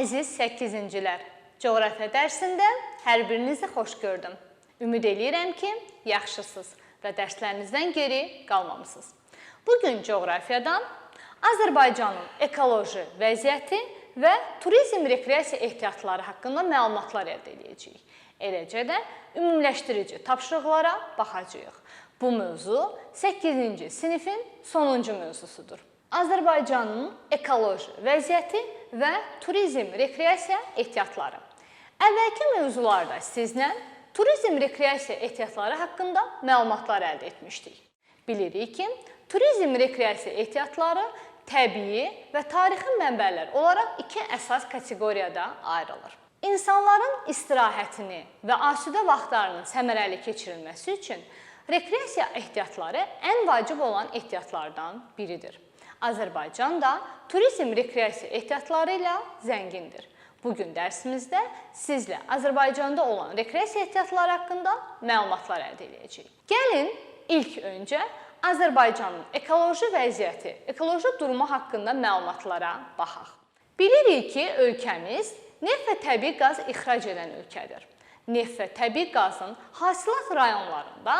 Əziz 8-cilər, coğrafiya dərsində hər birinizi xoş gördüm. Ümid eləyirəm ki, yaxşısınız və dərslərinizdən geri qalmamısınız. Bu gün coğrafiyadan Azərbaycanın ekoloji vəziyyəti və turizm rekreasiya ehtiyatları haqqında məlumatlar əldə edəcəyik. Eləcə də ümumiləşdirici tapşırıqlara baxacağıq. Bu mövzu 8-ci sinifin sonuncu mövzusudur. Azərbaycanın ekoloji vəziyyəti və turizm rekreasiya ehtiyatları. Əvvəlki mövzularda sizlə turizm rekreasiya ehtiyatları haqqında məlumatlar əldə etmişdik. Bilirik ki, turizm rekreasiya ehtiyatları təbii və tarixi mənbələr olaraq iki əsas kateqoriyada ayrılır. İnsanların istirahətini və asudə vaxtlarının səmərəli keçirilməsi üçün rekreasiya ehtiyatları ən vacib olan ehtiyatlardan biridir. Azərbaycan da turizm rekreasiya ehtiyatları ilə zəngindir. Bu gün dərsimizdə sizlə Azərbaycanda olan rekreasiya ehtiyatları haqqında məlumatlar əldə edəcəyik. Gəlin ilk öncə Azərbaycanın ekoloji vəziyyəti, ekoloji durumu haqqında məlumatlara baxaq. Bilirik ki, ölkəmiz neft və təbii qaz ixrac edən ölkədir. Neft və təbii qazın hasilat rayonlarında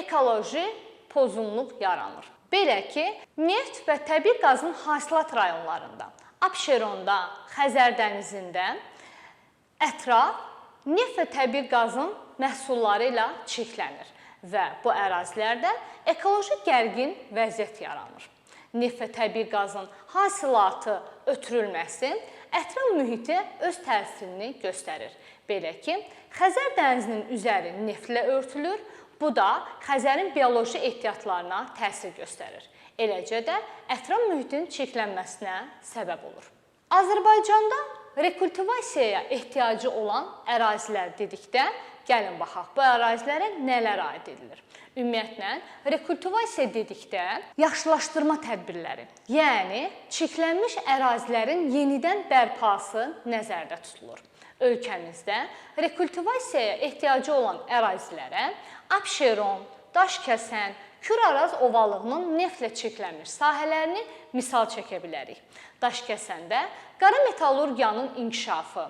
ekoloji pozğunluq yaranır. Belə ki, neft və təbii qazın hasilat rayonlarında, Abşeronda, Xəzər dənizində ətraf neft və təbii qazın məhsulları ilə çirklənir və bu ərazilərdə ekoloji gərgin vəziyyət yaranır. Neft və təbii qazın hasilatı ötürülməsi ətraf mühitə öz təsirini göstərir. Belə ki, Xəzər dənizinin üzəri neftlə örtülür. Bu da Xəzərin bioloji ehtiyatlarına təsir göstərir. Eləcə də ətraf mühitin çirklənməsinə səbəb olur. Azərbaycanda rekultivasiyaya ehtiyacı olan ərazilər dedikdə gəlin baxaq bu ərazilərə nələr aid edilir. Ümumiyyətlə rekultivasiya dedikdə yaşıllaşdırma tədbirləri, yəni çirklənmiş ərazilərin yenidən bərpası nəzərdə tutulur. Ölkəmizdə rekultivasiyaya ehtiyacı olan ərazilərə Abşeron, Daşkəsən, Küraraz ovalığının neftlə çirklənmiş sahələrini misal çəkə bilərik. Daşkəsəndə qara metallurgiyanın inkişafı,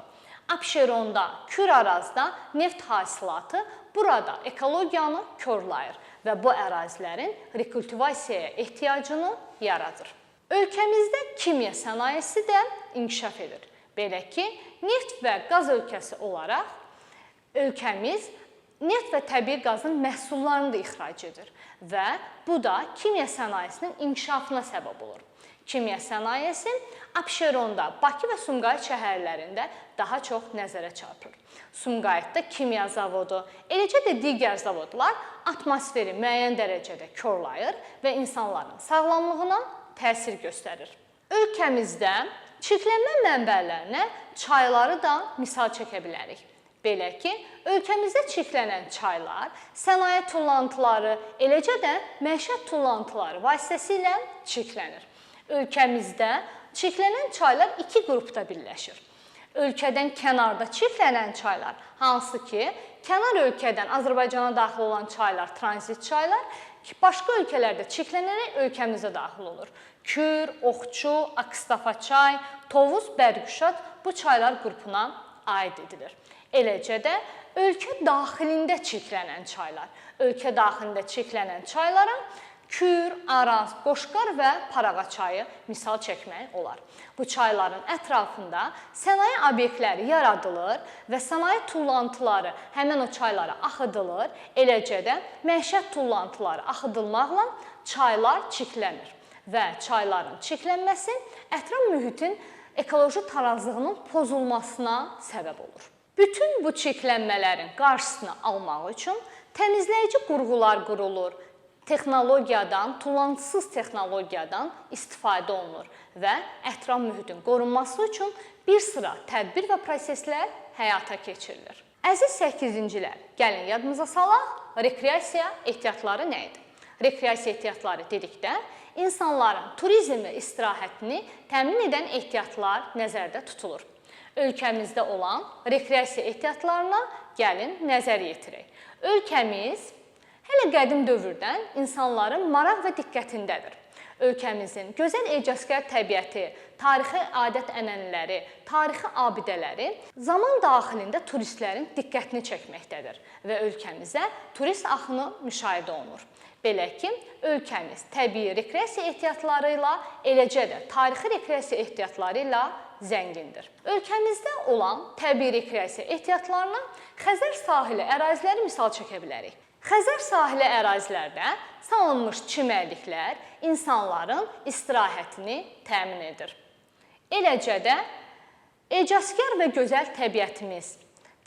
Abşeronda, Kürarazda neft hasilatı burada ekologiyanı korlayır və bu ərazilərin rekultivasiyaya ehtiyacını yaradır. Ölkəmizdə kimya sənayesi də inkişaf edir. Belə ki, neft və qaz ölkəsi olaraq ölkəmiz neft və təbii qazın məhsullarını da ixrac edir və bu da kimya sənayesinin inkişafına səbəb olur. Kimya sənayesi Abşeronda, Bakı və Sumqayıt şəhərlərində daha çox nəzərə çarpır. Sumqayıtda kimya zavodu, eləcə də digər zavodlar atmosferi müəyyən dərəcədə korlayır və insanların sağlamlığına təsir göstərir. Ölkəmizdə çirklənmə mənbələrinə çayları da misal çəkə bilərik. Belə ki, ölkəmizdə çirklənən çaylar sənaye tullantıları, eləcə də məişət tullantıları vasitəsilə çirklənir. Ölkəmizdə çirklənən çaylar iki qrupda birləşir. Ölkədən kənarda çirklənən çaylar, hansı ki, kənar ölkədən Azərbaycana daxil olan çaylar tranzit çaylar, başqa ölkələrdə çirklənərək ölkəmizə daxil olur. Kür, Oxçu, Akstafa çay, Tovuz, Bərgüşad bu çaylar qrupuna aid edilir. Eləcə də ölkə daxilində çirklənən çaylar, ölkə daxilində çirklənən çaylara Kür, Araz, Qoşqar və Parağa çayı misal çəkmək olar. Bu çayların ətrafında sənaye obyektləri yaradılır və sənaye tullantıları həmin o çaylara axıdılır. Eləcə də məişət tullantıları axıdılmaqla çaylar çirklənir və çayların çirklənməsi ətraf mühitin ekoloji tarazlığının pozulmasına səbəb olur. Bütün bu çirklənmələrin qarşısını almaq üçün təmizləyici qurğular qurulur, texnologiyadan, tullantısız texnologiyadan istifadə olunur və ətraf mühitin qorunması üçün bir sıra tədbir və proseslər həyata keçirilir. Əziz 8-cilər, gəlin yadımıza salaq, rekreasiya ehtiyatları nə idi? Rekreasiya ehtiyatları dedikdə insanların turizm və istirahətini təmin edən ehtiyatlar nəzərdə tutulur. Ölkəmizdə olan rekreasiya ehtiyatlarına gəlin nəzər yetirək. Ölkəmiz Hələ qədim dövrdən insanların maraq və diqqətindədir. ölkəmizin gözəl ecazkar təbiəti, tarixi adət-ənənələri, tarixi abidələri zaman daxilində turistlərin diqqətini çəkməkdədir və ölkəmizə turist axını müşahidə olunur. Belə ki, ölkəmiz təbii rekreasiya ehtiyatları ilə, eləcə də tarixi rekreasiya ehtiyatları ilə zəngindir. Ölkəmizdə olan təbii rekreasiya ehtiyatlarına Xəzər sahili əraziləri misal çəkə bilərik. Xəzər sahili ərazilərdə salınmış çimərliklər insanların istirahətini təmin edir. Eləcə də ecazkar və gözəl təbiətimiz,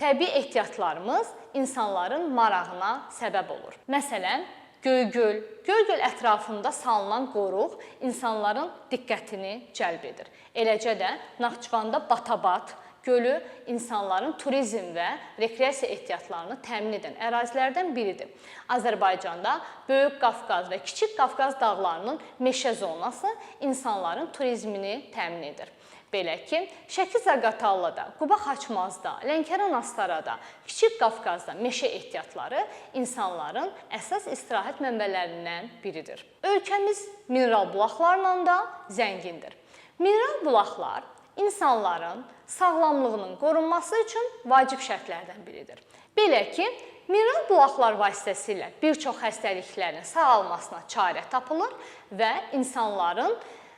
təbii ehtiyatlarımız insanların marağına səbəb olur. Məsələn, Göygöl, Göygöl ətrafında salınan qoruq insanların diqqətini cəlb edir. Eləcə də Naxçıvanda Batabat gölü insanların turizm və rekreasiya ehtiyatlarını təmin edən ərazilərdən biridir. Azərbaycanda Böyük Qafqaz və Kiçik Qafqaz dağlarının meşə zonası insanların turizmini təmin edir. Belə ki, Şəki-Zaqatalada, Quba-Xaçmazda, Lənkəran-Astarada, Kiçik Qafqazda meşə ehtiyatları insanların əsas istirahət mənbələrindən biridir. Ölkəmiz mineral bulaqlarla da zəngindir. Mineral bulaqlar insanların sağlamlığının qorunması üçün vacib şərtlərdən biridir. Belə ki, mineral bulaqlar vasitəsilə bir çox xəstəliklərin sağalmasına çarə tapılır və insanların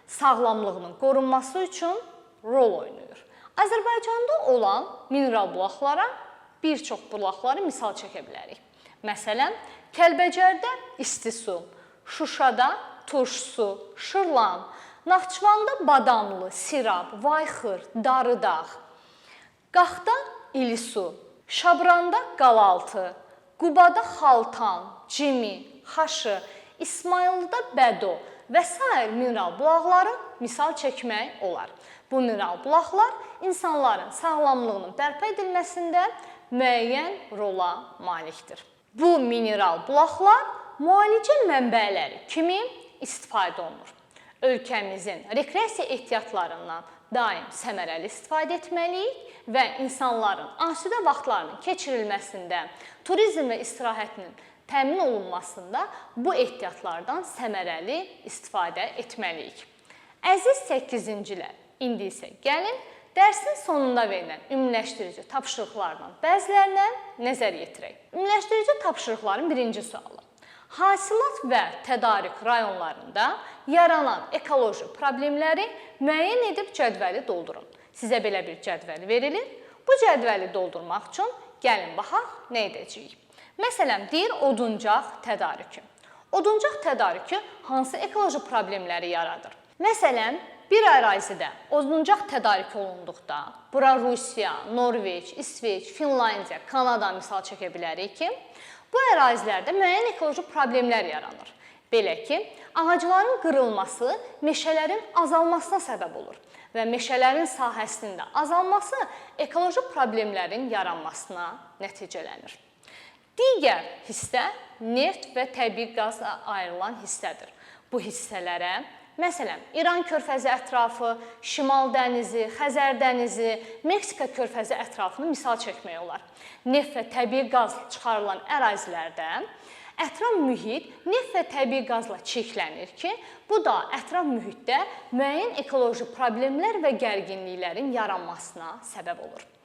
sağlamlığının qorunması üçün rol oynayır. Azərbaycanda olan mineral bulaqlara bir çox bulaqları misal çəkə bilərik. Məsələn, Kəlbəcərdə isti su, Şuşada turş su, Şırlan, Naxçıvanda Badamlı, Sirab, Vayxır, Darıdağ, Qaxda İlisu, Şabranda Qalaltı, Qubada Xaltan, Cimi, Xaşı, İsmayılda Bədo və s. mineral bulaqları misal çəkmək olar. Bu mineral bulaqlar insanların sağlamlığının bərpa edilməsində müəyyən rola malikdir. Bu mineral bulaqlar müalicə mənbələri kimi istifadə olunur ölkəmizin rekreasiya ehtiyatlarından daim səmərəli istifadə etməliyik və insanların asudə vaxtlarının keçirilməsində, turizm və istirahətinin təmin olunmasında bu ehtiyatlardan səmərəli istifadə etməliyik. Əziz 8-cilər, indi isə gəlin dərsin sonunda verilən ümumiləşdirici tapşırıqlardan bəzilərinə nəzər yetirək. Ümumiləşdirici tapşırıqların birinci sualı. Hasilat və tədarük rayonlarında yaranan ekoloji problemləri müəyyən edib cədvəli doldurun. Sizə belə bir cədvəl verilir. Bu cədvəli doldurmaq üçün gəlin baxaq nə edəcəyik. Məsələn, deyir oduncaq tədarükü. Oduncaq tədarükü hansı ekoloji problemləri yaradır? Məsələn, bir ərazidə oduncaq tədarük olunduqda, bura Rusiya, Norveç, İsveç, Finlandiya, Kanada misal çəkə bilərik ki, Bu ərazilərdə müəyyən ekoloji problemlər yaranır. Belə ki, ağacların qırılması meşələrin azalmasına səbəb olur və meşələrin sahəsinin də azalması ekoloji problemlərin yaranmasına nəticələnir. Digər hissə neft və təbii qaza ayrılan hissədir. Bu hissələrə Məsələn, İran körfəzi ətrafı, Şimal dənizi, Xəzər dənizi, Meksika körfəzi ətrafını misal çəkmək olar. Neft və təbii qaz çıxarılan ərazilərdə ətraf mühit neft və təbii qazla çirklənir ki, bu da ətraf mühitdə müəyyən ekoloji problemlər və gərginliklərin yaranmasına səbəb olur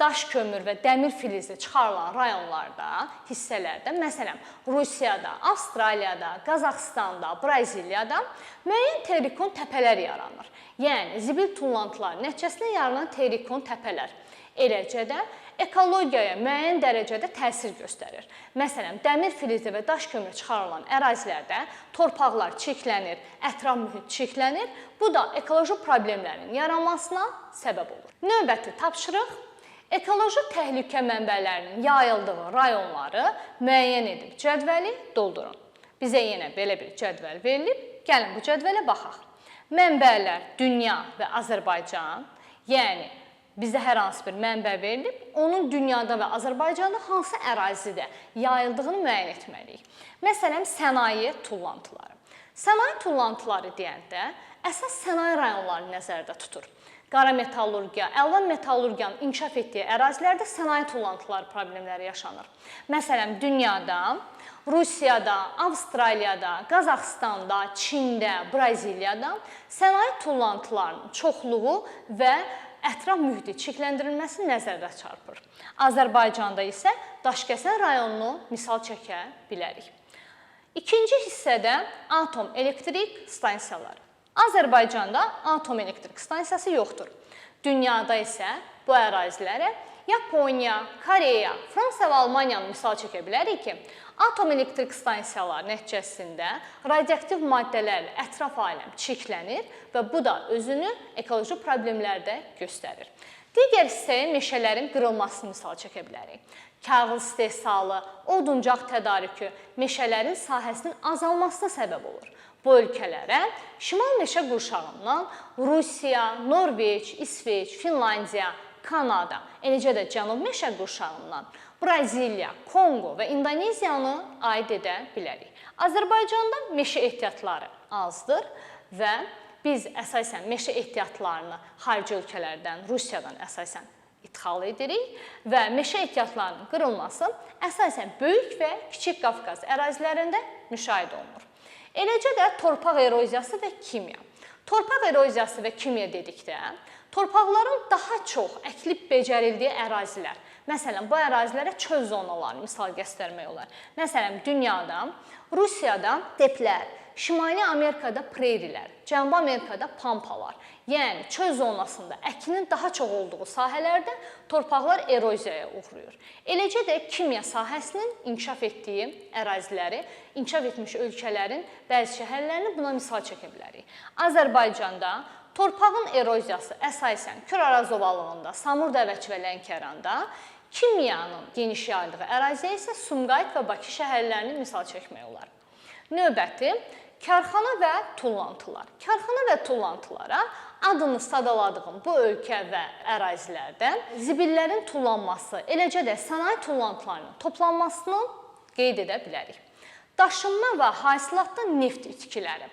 daş kömür və dəmir filizi çıxarılan rayonlarda, hissələrdə, məsələn, Rusiyada, Avstraliyada, Qazaxstanda, Braziliyada müəyyən terikon təpələr yaranır. Yəni zibil tullantıları nəticəsində yaranan terikon təpələr. Eləcə də ekologiyaya müəyyən dərəcədə təsir göstərir. Məsələn, dəmir filizi və daş kömür çıxarılan ərazilərdə torpaqlar çirklənir, ətraf mühit çirklənir. Bu da ekoloji problemlərin yaranmasına səbəb olur. Növbəti tapşırıq Ekoloji təhlükə mənbələrinin yayıldığı rayonları müəyyən edib cədvəli doldurun. Bizə yenə belə bir cədvəl verilib. Gəlin bu cədvələ baxaq. Mənbələr dünya və Azərbaycan, yəni bizə hər hansı bir mənbə verilib, onun dünyada və Azərbaycanda hansı ərazidə yayıldığını müəyyən etməliyik. Məsələn, sənaye tullantıları. Sənaye tullantıları deyəndə əsas sənaye rayonlarını nəzərdə tutur. Qara metallurgiya, əlvan metallurgiyanın inkişaf etdiyi ərazilərdə sənaye tullantıları problemləri yaşanır. Məsələn, dünyada Rusiyada, Avstraliyada, Qazaxstanda, Çində, Braziliyada sənaye tullantılarının çoxluğu və ətraf mühiti çirkləndirilməsi nəzərdə çarpır. Azərbaycanda isə Daşkəsən rayonunu misal çəkə bilərik. İkinci hissədə atom elektrik stansiyaları. Azərbaycanda atom elektrik stansiyası yoxdur. Dünyada isə bu ərazilərə Yaponiya, Koreya, Fransa və Almaniyanı misal çəkə bilərik ki, atom elektrik stansiyaları nəticəsində radioaktiv maddələrlə ətraf aləm çirklənir və bu da özünü ekoloji problemlərdə göstərir. Digər hissəyə meşələrin qırılmasını misal çəkə bilərik. Kağız istehsalı, oduncaq tədarükü meşələrin sahəsinin azalmasına səbəb olur. Bu ölkələrə şimal meşə qurşağından Rusiya, Norveç, İsveç, Finlandiya, Kanada, eləcə də Cənub meşə qurşağından Braziliya, Konqo və İndoneziyanı aid edə bilərik. Azərbaycanda meşə ehtiyatları azdır və biz əsasən meşə ehtiyatlarını xarici ölkələrdən, Rusiyadan əsasən ixal edirik və meşə ehtiyatlarının qırılması əsasən Böyük və Kiçik Qafqaz ərazilərində müşahidə olunur. Eləcə də torpaq eroziyası və kimya. Torpaq eroziyası və kimya dedikdə torpaqların daha çox əkilib becərildiyi ərazilər. Məsələn, bu ərazilərə çöl zonaları misal göstərmək olar. Məsələn, dünyada Rusiyada steplər, Şimali Amerikada preyrilər, Cənubi Amerikada pampalar, yəni çöl zonasında əkinin daha çox olduğu sahələrdə torpaqlar eroziyaya uğrayır. Eləcə də kimya sahəsinin inkişaf etdiyi əraziləri, inkişaf etmiş ölkələrin bəzi şəhərlərini buna misal çəkə bilərik. Azərbaycanda torpağın eroziyası əsasən Kür-Araz ovalığında, Samur Dəvəçi və Lənkəranda, kimyanın geniş yayıldığı əraziyə isə Sumqayıt və Bakı şəhərlərini misal çəkmək olar. Növbəti karxana və tullantılar. Karxana və tullantılara adını sadaladığım bu ölkə və ərazilərdə zibillərin tullanması, eləcə də sənaye tullantılarının toplanmasını qeyd edə bilərik. Daşınma və hasilatda neft itkiləri.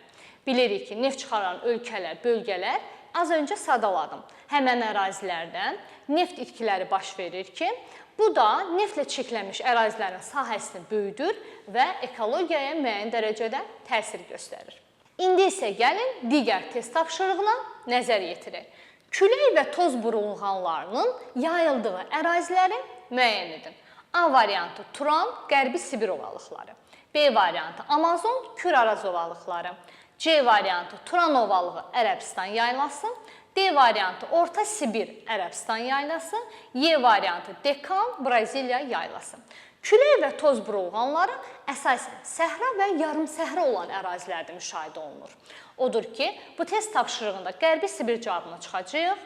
Bilirik ki, neft çıxaran ölkələr, bölgələr az öncə sadaladım. Həmən ərazilərdən neft itkiləri baş verir ki, Bu da neftlə çirklənmiş ərazilərin sahəsini böyüdür və ekologiyaya müəyyən dərəcədə təsir göstərir. İndi isə gəlin digər test tapşırığına nəzər yetirək. Külək və toz burulğanlarının yayıldığı əraziləri müəyyən edin. A variantı Turan, Qərbi Sibir ovalıqları. B variantı Amazon, Kür-Araz ovalıqları. C variantı Turan ovalığı, Ərəbistan yaylası. D variantı Orta Sibir, Ərəbistan yaylası, Y variantı Dekan, Braziliya yaylası. Külək və toz burulğanları əsasən səhra və yarımsəhra olan ərazilərdə müşahidə olunur. Odur ki, bu test tapşırığında Qərbi Sibir cavabını çıxacağıq,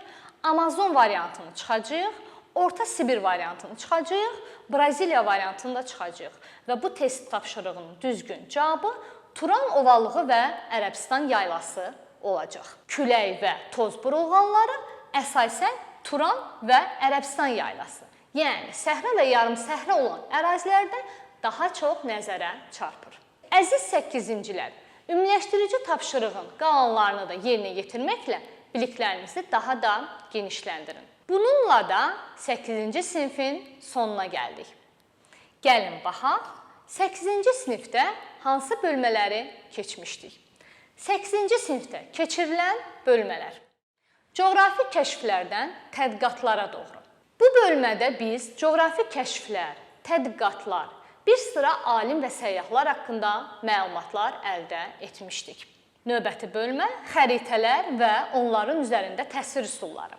Amazon variantını çıxacağıq, Orta Sibir variantını çıxacağıq, Braziliya variantını da çıxacağıq və bu test tapşırığının düzgün cavabı Turan ovalığı və Ərəbistan yaylası olacaq. Külək və toz burulğanları əsasən Turan və Ərəbistan yaylası. Yəni səhra və yarımsəhra olan ərazilərdə daha çox nəzərə çarpır. Əziz 8-cilər, ümumiləşdirici tapşırığın qalanlarını da yerinə yetirməklə biliklərinizi daha da genişləndirin. Bununla da 8-ci sinifin sonuna gəldik. Gəlin baxaq, 8-ci sinifdə hansı bölmələri keçmişdik? 8-ci sinifdə keçirilən bölmələr. Coğrafi kəşflərdən tədqiqatlara doğru. Bu bölmədə biz coğrafi kəşflər, tədqiqatlar, bir sıra alim və səyyahlar haqqında məlumatlar əldə etmişdik. Növbəti bölmə xəritələr və onların üzərində təsvir üsulları.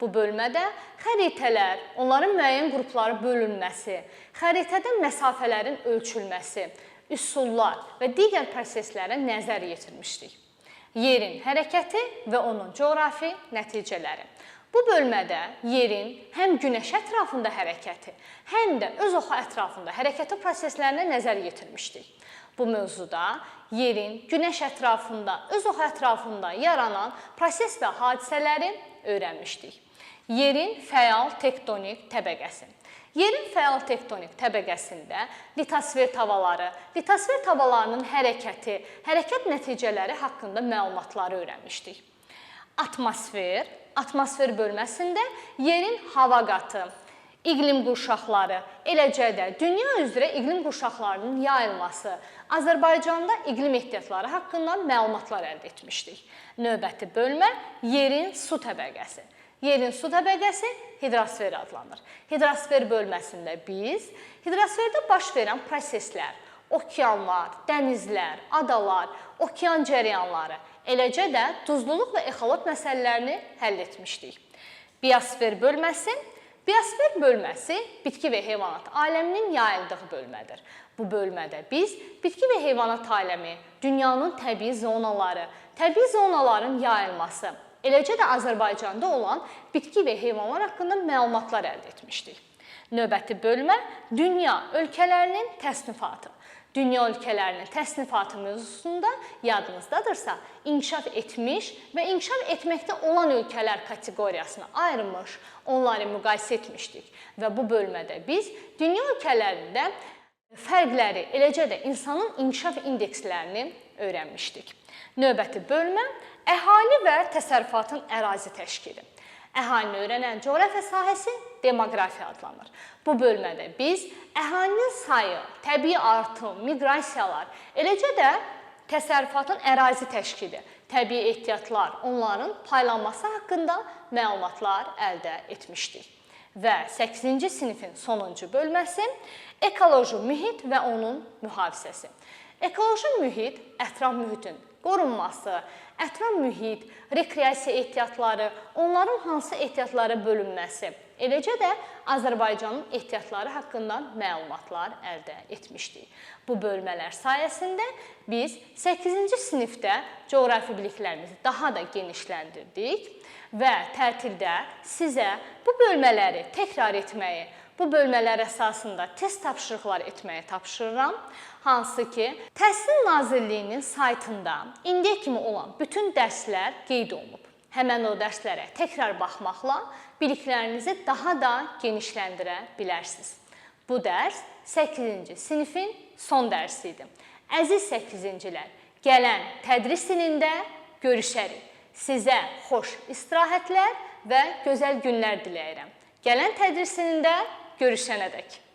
Bu bölmədə xəritələr, onların müəyyən qruplara bölünməsi, xəritədə məsafələrin ölçülməsi, üsullar və digər proseslərə nəzər yetirmişdik. Yerin hərəkəti və onun coğrafi nəticələri. Bu bölmədə yerin həm günəş ətrafında hərəkəti, həm də öz oxu ətrafında hərəkəti proseslərinə nəzər yetirmişdik. Bu mövzuda yerin günəş ətrafında, öz oxu ətrafında yaranan proses və hadisələri öyrənmişdik. Yerin fəal tektonik təbəqəsi. Yerin fəal tektonik təbəqəsində litosfer tavaları, litosfer tavalarının hərəkəti, hərəkət nəticələri haqqında məlumatları öyrənmişdik. atmosfer, atmosfer bölməsində yerin hava qatı, iqlim qurşaqları, eləcə də dünya üzrə iqlim qurşaqlarının yayılması, Azərbaycanda iqlim ehtiyatları haqqında məlumatlar əldə etmişdik. Növbəti bölmə yerin su təbəqəsi. Yerin su təbəqəsi hidrosfer adlanır. Hidrosfer bölməsində biz hidrosferdə baş verən proseslər, okeanlar, dənizlər, adalar, okean cərəyanları, eləcə də duzluluq və exolot məsələlərini həll etmişdik. Biosfer bölməsi Biosfer bölməsi bitki və heyvanat aləminin yayıldığı bölmədir. Bu bölmədə biz bitki və heyvanat aləmi, dünyanın təbii zonaları, təbii zonaların yayılması, eləcə də Azərbaycanda olan bitki və heyvanlar haqqında məlumatlar əldə etmişdik. Növbəti bölmə dünya ölkələrinin təsnifatı. Dünya ölkələrinin təsnifatı mövzusunda yadınızdadırsa, inkişaf etmiş və inkişaf etməkdə olan ölkələr kateqoriyasına ayrılmış, onları müqayisə etmişdik və bu bölmədə biz dünya ölkələrində fərqləri, eləcə də insanın inkişaf indekslərini öyrənmişdik. Növbəti bölmə əhali və təsərrüfatın ərazi təşkili. Əhalini öyrənən coğrafiya sahəsi demoqrafiya adlanır. Bu bölmədə biz əhalinin sayı, təbii artım, miqrasiyalar, eləcə də təsərrüfatın ərazi təşkili, təbii ehtiyatlar, onların paylanması haqqında məlumatlar əldə etmişdik. Və 8-ci sinifin sonuncu bölməsi ekoloji mühit və onun mühafizəsi. Ekoloji mühit ətraf mühitin qorunması, ətraf mühit, rekreasiya ehtiyatları, onların hansı ehtiyatlara bölünməsi, eləcə də Azərbaycanın ehtiyatları haqqında məlumatlar əldə etmişdik. Bu bölmələr sayəsində biz 8-ci sinifdə coğrafi biliklərimizi daha da genişləndirdik və tətildə sizə bu bölmələri təkrar etməyi, bu bölmələr əsasında test tapşırıqlar etməyi tapşırıram. Hansı ki, Təhsil Nazirliyinin saytında indiyə kimi olan bütün dərslər qeyd olunub. Həmən o dərslərə təkrar baxmaqla biliklərinizi daha da genişləndirə bilərsiniz. Bu dərs 8-ci sinifin son dərsi idi. Əziz 8-cilər, gələn tədris ilində görüşərik. Sizə xoş istirahətlər və gözəl günlər diləyirəm. Gələn tədris ilində görüşənədək.